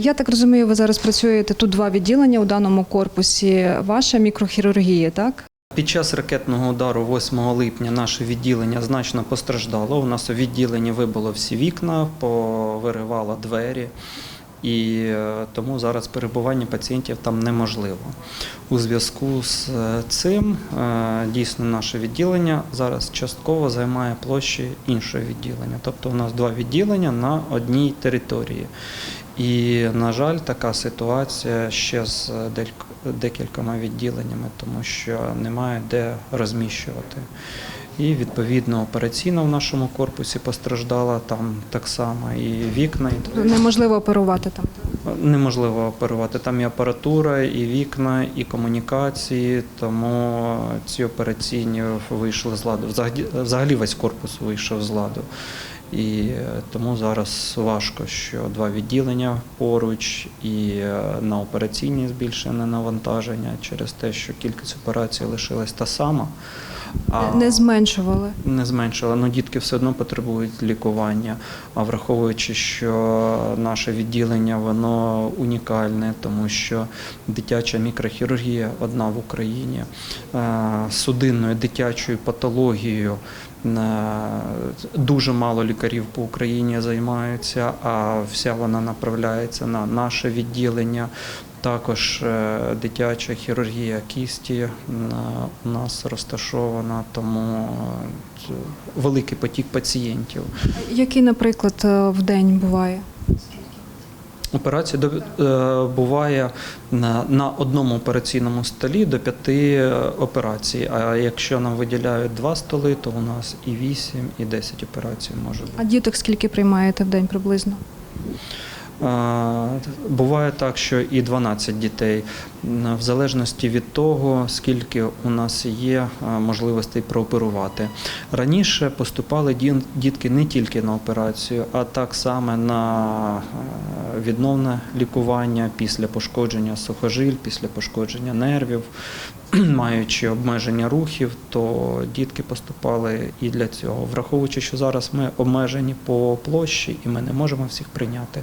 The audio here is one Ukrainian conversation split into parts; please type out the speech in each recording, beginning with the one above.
Я так розумію, ви зараз працюєте тут два відділення у даному корпусі. Ваша мікрохірургія, так? Під час ракетного удару 8 липня наше відділення значно постраждало. У нас у відділенні вибило всі вікна, повиривало двері. І е, тому зараз перебування пацієнтів там неможливо. У зв'язку з е, цим е, дійсно наше відділення зараз частково займає площі іншого відділення. Тобто у нас два відділення на одній території. І, на жаль, така ситуація ще з декількома відділеннями, тому що немає де розміщувати. І відповідно операційна в нашому корпусі постраждала там так само, і вікна. і Неможливо оперувати там. Неможливо оперувати. Там і апаратура, і вікна, і комунікації, тому ці операційні вийшли з ладу. Взагалі, взагалі весь корпус вийшов з ладу. І е, тому зараз важко, що два відділення поруч, і е, на операційні збільшене навантаження через те, що кількість операцій лишилась та сама. А Не зменшували. не зменшила, але дітки все одно потребують лікування. А враховуючи, що наше відділення воно унікальне, тому що дитяча мікрохірургія одна в Україні е, судинною дитячою патологією. Дуже мало лікарів по Україні займаються, а вся вона направляється на наше відділення. Також е, дитяча хірургія кісті у нас розташована, тому е, великий потік пацієнтів. Який, наприклад, е, в день буває? Операцій до- е, буває на, на одному операційному столі до п'яти е, операцій. А якщо нам виділяють два столи, то у нас і вісім, і десять операцій може бути. А діток скільки приймаєте в день приблизно? Буває так, що і 12 дітей, в залежності від того, скільки у нас є можливостей прооперувати. Раніше поступали дітки не тільки на операцію, а так само на відновне лікування після пошкодження сухожиль, після пошкодження нервів. Маючи обмеження рухів, то дітки поступали і для цього. Враховуючи, що зараз ми обмежені по площі і ми не можемо всіх прийняти,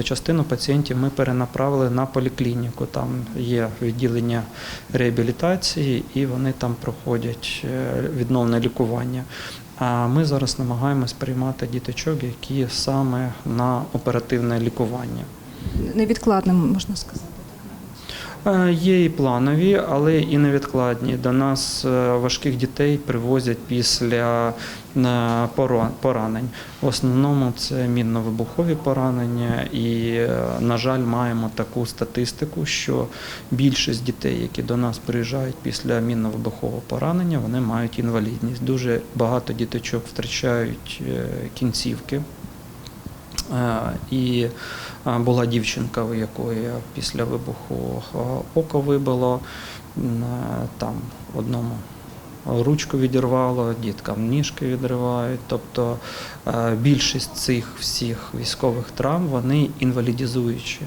то частину пацієнтів ми перенаправили на поліклініку. Там є відділення реабілітації, і вони там проходять е, відновне лікування. А ми зараз намагаємось приймати діточок, які саме на оперативне лікування. Невідкладним, можна сказати. Е, Є і планові, але і невідкладні. До нас е, важких дітей привозять після е, поранень. В основному це мінно-вибухові поранення, і, на жаль, маємо таку статистику, що більшість дітей, які до нас приїжджають після мінно-вибухового поранення, вони мають інвалідність. Дуже багато діточок втрачають кінцівки. Е, І е, була дівчинка, у якої після вибуху е, око вибило, там одному ручку відірвало, діткам ніжки відривають. Тобто більшість цих всіх військових травм вони інвалідізуючі.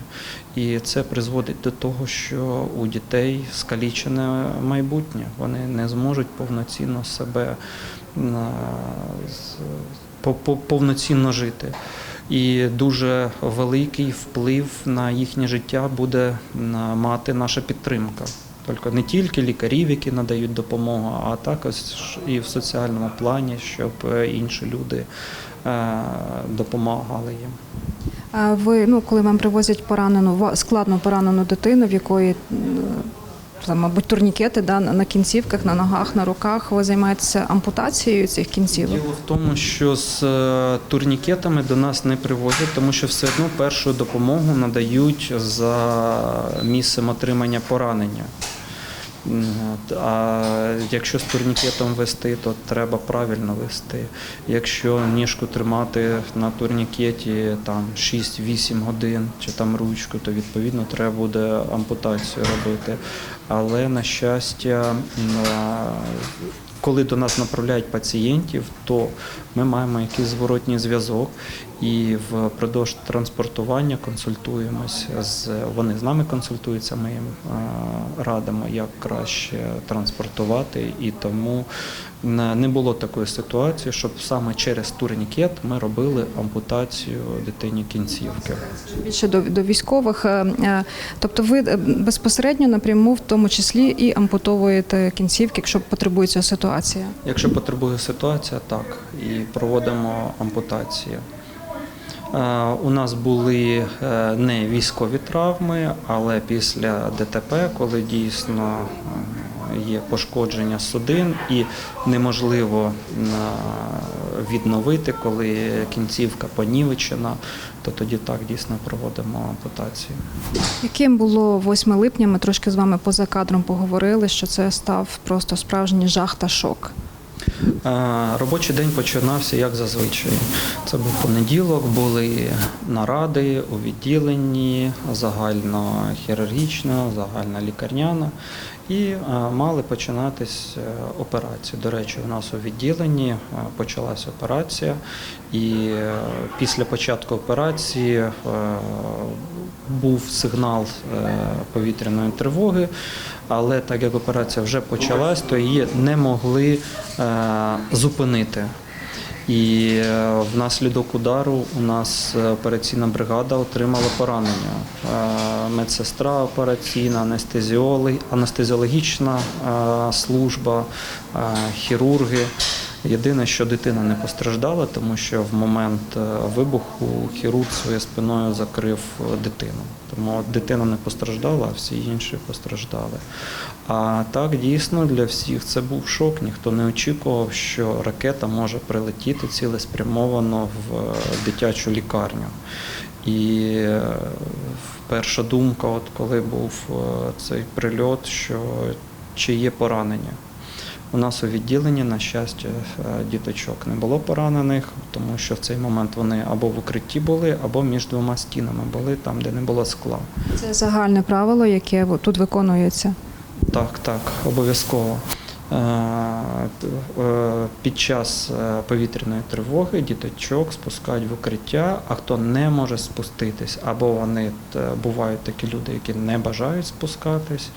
І це призводить до того, що у дітей скалічене майбутнє. Вони не зможуть повноцінно себе з- повноцінно жити. І дуже великий вплив на їхнє життя буде мати наша підтримка. Тільки не тільки лікарів, які надають допомогу, а також і в соціальному плані, щоб е, інші люди е, допомагали їм. А ви, ну, коли вам привозять поранену, складно поранену дитину, в якої там, мабуть, турнікети да, на кінцівках, на ногах, на руках, ви займаєтеся ампутацією цих кінцівок? Діло в тому, що з е, турнікетами до нас не привозять, тому що все одно першу допомогу надають за місцем отримання поранення. А якщо з турнікетом вести, то треба правильно вести. Якщо ніжку тримати на турнікеті там 6-8 годин чи там ручку, то відповідно треба буде ампутацію робити. Але на щастя, коли до нас направляють пацієнтів, то ми маємо якийсь зворотній зв'язок і впродовж транспортування консультуємося з вони з нами консультуються. Ми їм е, радимо, як краще транспортувати, і тому не було такої ситуації, щоб саме через турнікет ми робили ампутацію дитині кінцівки. Більше до, до військових. Е, е, Тобто ви е, безпосередньо напряму, в тому числі і ампутовуєте кінцівки, якщо потребує ця ситуація. Якщо потребує ситуація, так і проводимо ампутацію. У нас були не військові травми, але після ДТП, коли дійсно є пошкодження судин і неможливо відновити, коли кінцівка понівечена, то тоді так дійсно проводимо ампутацію. Яким було 8 липня? Ми трошки з вами поза кадром поговорили, що це став просто справжній жах та шок. Робочий день починався як зазвичай. Це був понеділок, були наради у відділенні загальнохірургічна, загальна лікарняна. І е, мали починатись е, операції. До речі, у нас у відділенні е, почалася операція, і після початку операції був сигнал повітряної тривоги, але так як операція вже почалась, то її не могли зупинити. І е, внаслідок удару у нас е, операційна бригада отримала поранення. Е, Медсестра операційна, анестезіолог, анестезіологічна служба, хірурги. Єдине, що дитина не постраждала, тому що в момент е, вибуху хірург своєю спиною закрив е, дитину. Тому дитина не постраждала, а всі інші постраждали. А так дійсно для всіх це був шок. Ніхто не очікував, що ракета може прилетіти цілеспрямовано в е, дитячу лікарню. І перша думка, от коли був цей прильот, що чи є поранення. У нас у відділенні, на щастя, е, діточок не було поранених, тому що в цей момент вони або в укритті були, або між двома стінами були, там, де не було скла. Це загальне правило, яке тут виконується. Так, так, обов'язково. Е, Під час е, повітряної тривоги діточок спускають в укриття, а хто не може спуститись, або вони е, бувають такі люди, які не бажають спускатись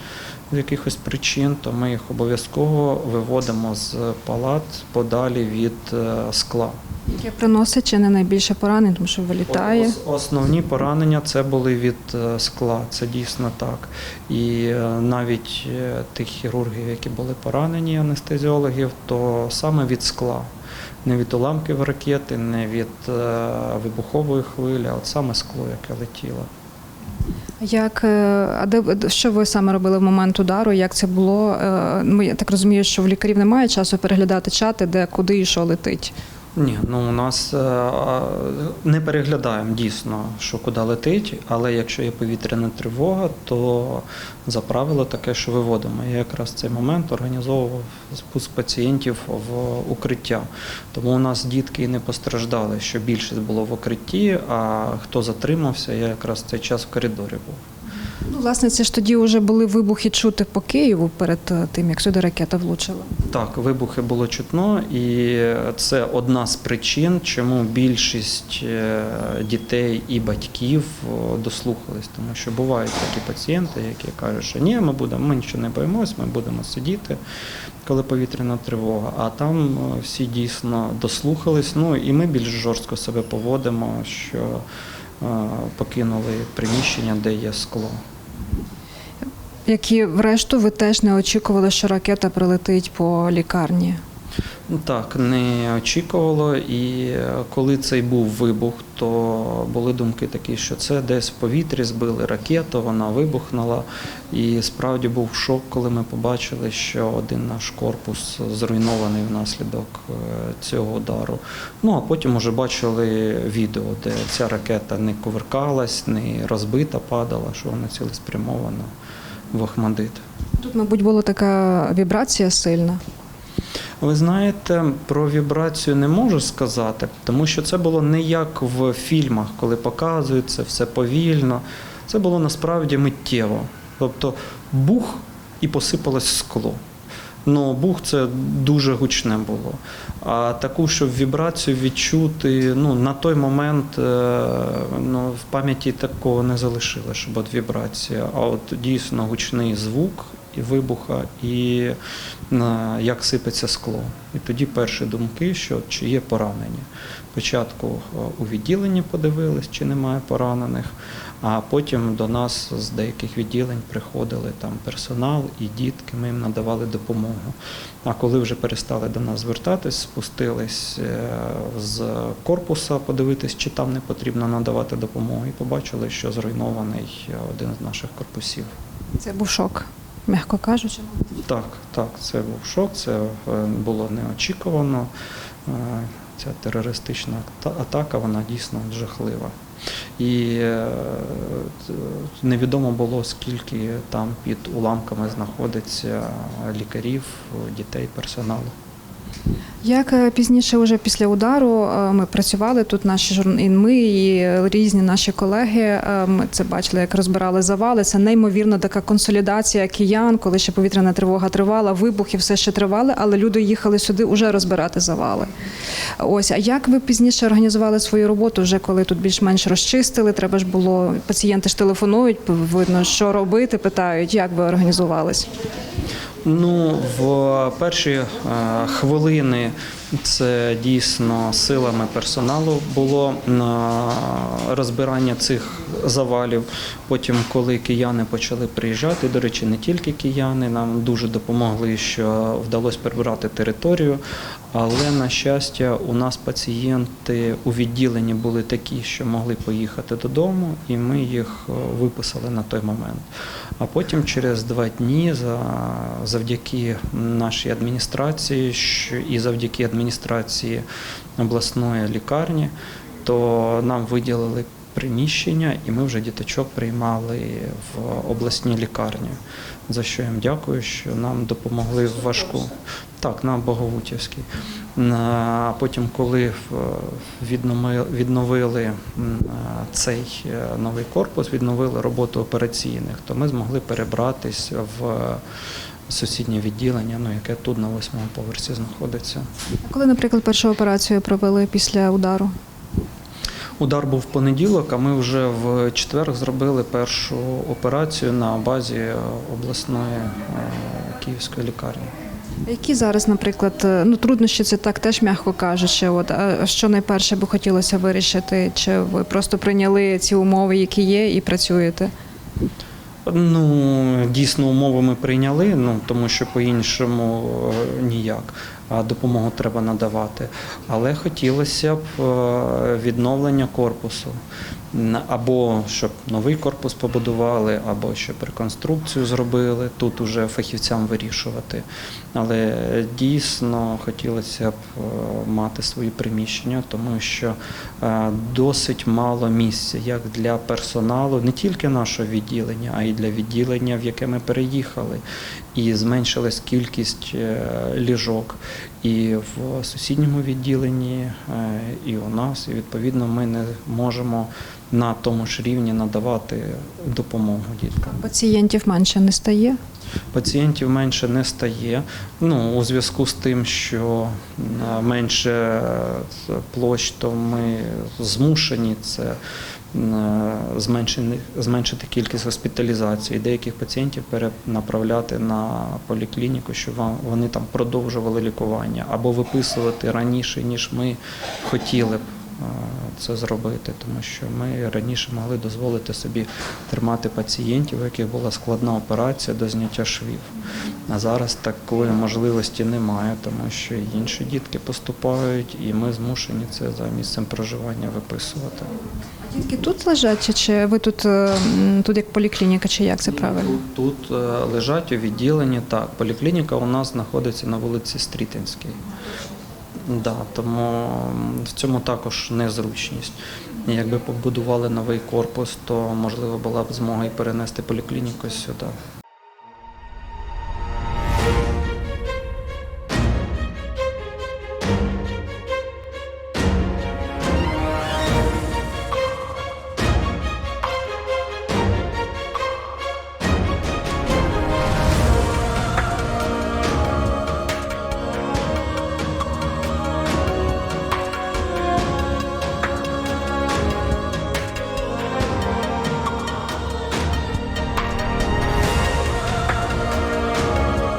з якихось причин, то ми їх обов'язково виводимо з палат подалі від скла. Яке приносить чи не найбільше поранень, тому що вилітає. Основні поранення це були від е, скла, це дійсно так. І е, навіть е, тих хірургів, які були поранені анестезіологів, то саме від скла. Не від уламків ракети, не від вибухової хвилі, а от саме скло, яке летіло. Як а де що ви саме робили в момент удару? Як це було? Ну я так розумію, що в лікарів немає часу переглядати чати, де куди і що летить. Ні, ну у нас е, не переглядаємо дійсно, що куди летить, але якщо є повітряна тривога, то за правило таке, що виводимо. Я якраз цей момент організовував спуск пацієнтів в укриття. Тому у нас дітки і не постраждали, що більшість було в укритті, а хто затримався, я якраз цей час в коридорі був. Ну, власне, це ж тоді вже були вибухи чути по Києву перед е, тим, як сюди ракета влучила. Так, вибухи було чутно, і це одна з причин, чому більшість е, дітей і батьків дослухались. Тому що бувають такі пацієнти, які кажуть, що ні, ми будемо, ми нічого не боїмось, ми будемо сидіти, коли повітряна тривога. А там всі дійсно дослухались. Ну і ми більш жорстко себе поводимо, що е, покинули приміщення, де є скло. Які врешту ви теж не очікували, що ракета прилетить по лікарні. Ну, Так, не очікувало. І е, коли цей був вибух, то були думки такі, що це десь в повітрі збили ракету, вона вибухнула. І справді був шок, коли ми побачили, що один наш корпус зруйнований внаслідок е, цього удару. Ну а потім вже бачили відео, де ця ракета не кувиркалась, не розбита, падала, що вона цілеспрямована в Охмадит. Тут, мабуть, була така вібрація сильна. Ви знаєте, про вібрацію не можу сказати, тому що це було не як в фільмах, коли показується все повільно. Це було насправді миттєво. Тобто бух і посипалось скло. Ну, бух це дуже гучне було. А таку, щоб вібрацію відчути, ну, на той момент е, ну, в пам'яті такого не залишилося, щоб от вібрація. А от дійсно гучний звук і вибуха, і е, як сипеться скло. І тоді перші думки, що чи є поранення. Спочатку е, у відділенні подивились, чи немає поранених, а потім до нас з деяких відділень приходили там персонал і дітки, ми їм надавали допомогу. А коли вже перестали до нас звертатись, спустились е, з корпуса подивитись, чи там не потрібно надавати допомогу, і побачили, що зруйнований один з наших корпусів. Це був шок, м'яко кажучи. Так, так, це був шок, це е, було неочікувано. Е, Ця терористична атака, вона дійсно жахлива. І е, невідомо було, скільки там під уламками знаходиться лікарів, дітей, персоналу. Як е, пізніше, вже після удару, е, ми працювали тут. Наші журн- і ми і різні наші колеги. е, Ми це бачили, як розбирали завали. Це неймовірна така консолідація киян, коли ще повітряна тривога тривала, вибухи все ще тривали, але люди їхали сюди уже розбирати завали. Ось, а як ви пізніше організували свою роботу, вже коли тут більш-менш розчистили? Треба ж було пацієнти ж телефонують, видно, що робити, питають, як ви організувались. Ну, в перші е, хвилини це дійсно силами персоналу було на розбирання цих завалів. Потім, коли кияни почали приїжджати, до речі, не тільки кияни, нам дуже допомогли, що вдалося прибрати територію. Але на щастя, у нас пацієнти у відділенні були такі, що могли поїхати додому, і ми їх е, виписали на той момент. А потім через два дні за, завдяки нашій адміністрації і завдяки адміністрації обласної лікарні, то нам виділили приміщення, і ми вже діточок приймали в обласній лікарні. За що їм дякую, що нам допомогли в важку. Так, на Боговутівській. А потім, коли е, відновили е, цей е, новий корпус, відновили роботу операційних, то ми змогли перебратись в сусіднє відділення, ну, яке тут на восьмому поверсі знаходиться. Коли, наприклад, першу операцію провели після удару? Удар був в понеділок, а ми вже в четвер зробили першу операцію на базі е, обласної е, київської лікарні. Які зараз, наприклад, е, ну труднощі це так теж м'яко кажучи. От а що найперше би хотілося вирішити? Чи ви просто прийняли ці умови, які є, і працюєте? Ну, дійсно, умови ми прийняли, ну тому що по-іншому е, ніяк. Допомогу треба надавати. Але хотілося б е, відновлення корпусу. Або щоб новий корпус побудували, або щоб реконструкцію зробили. Тут уже фахівцям вирішувати. Але дійсно хотілося б е, мати свої приміщення, тому що е, досить мало місця як для персоналу, не тільки нашого відділення, а й для відділення, в яке ми переїхали. І зменшилась кількість ліжок і в сусідньому відділенні, е, і у нас. І відповідно ми не можемо на тому ж рівні надавати допомогу діткам. Пацієнтів менше не стає. Пацієнтів менше не стає. Ну, у зв'язку з тим, що е, менше е, площ, то ми змушені це е, зменшити, зменшити кількість госпіталізацій. Деяких пацієнтів перенаправляти на поліклініку, щоб вони там продовжували лікування або виписувати раніше, ніж ми хотіли б. Це зробити, тому що ми раніше могли дозволити собі тримати пацієнтів, у яких була складна операція до зняття швів. А зараз такої можливості немає, тому що інші дітки поступають, і ми змушені це за місцем проживання виписувати. Дітки тут лежать, чи, чи ви тут, е, тут як поліклініка, чи як це правильно? Тут е, лежать у відділенні. Так, поліклініка у нас знаходиться на вулиці Стрітинській. Да, тому в цьому також незручність. Якби побудували новий корпус, то можливо була б змога і перенести поліклініку сюди.